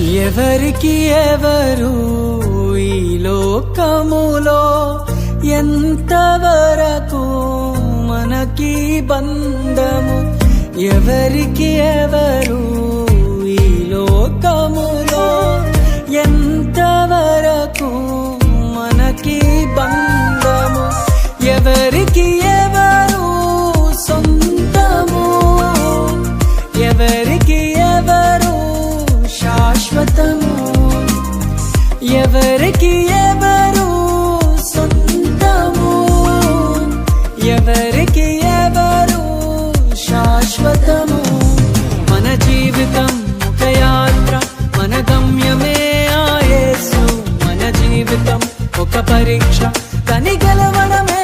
ఎవరికి ఎవరు ఈ లోకములో ఎంతవరకు మనకి బంధము? ఎవరికి ఎవరు ఈ లోకములో ఎంతవరకు మనకి బంధము? ఎవరికి ఎవరు సొంతము? ఎవరి ఎవరికి ఎవరు సొంతము? ఎవరికి ఎవరు శాశ్వతము? మన జీవితం ఒక యాత్ర మన గమ్యమే ఆయేసు మన జీవితం ఒక పరీక్ష కని గెలవడమే